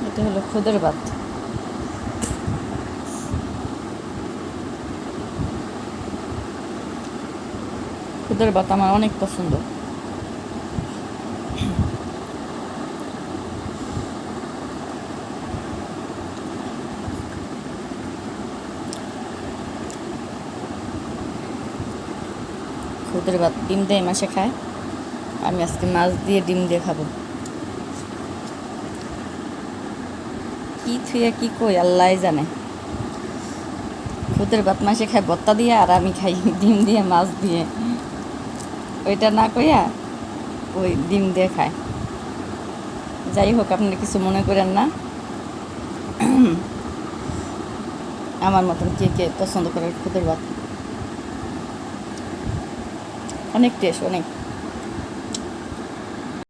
হলো খুদের ভাত। খুদের ভাত আমার অনেক পছন্দ। খুদের ভাত ডিম দিয়ে, মাসে খায়। আমি আজকে মাছ দিয়ে ডিম দিয়ে খাব। কি থুয়ে কি কই আল্লাহ জানে। খুদের ভাত মাসে খায় বত্তা দিয়ে আর আমি খাই ডিম দিয়ে, মাছ দিয়ে। ওইটা না কইয়া ওই ডিম দিয়ে খায়। যাই হোক আপনি কিছু মনে করেন না। আমার মতন কে কে পছন্দ করে খুদের ভাত অনেক টেস্ট অনেক।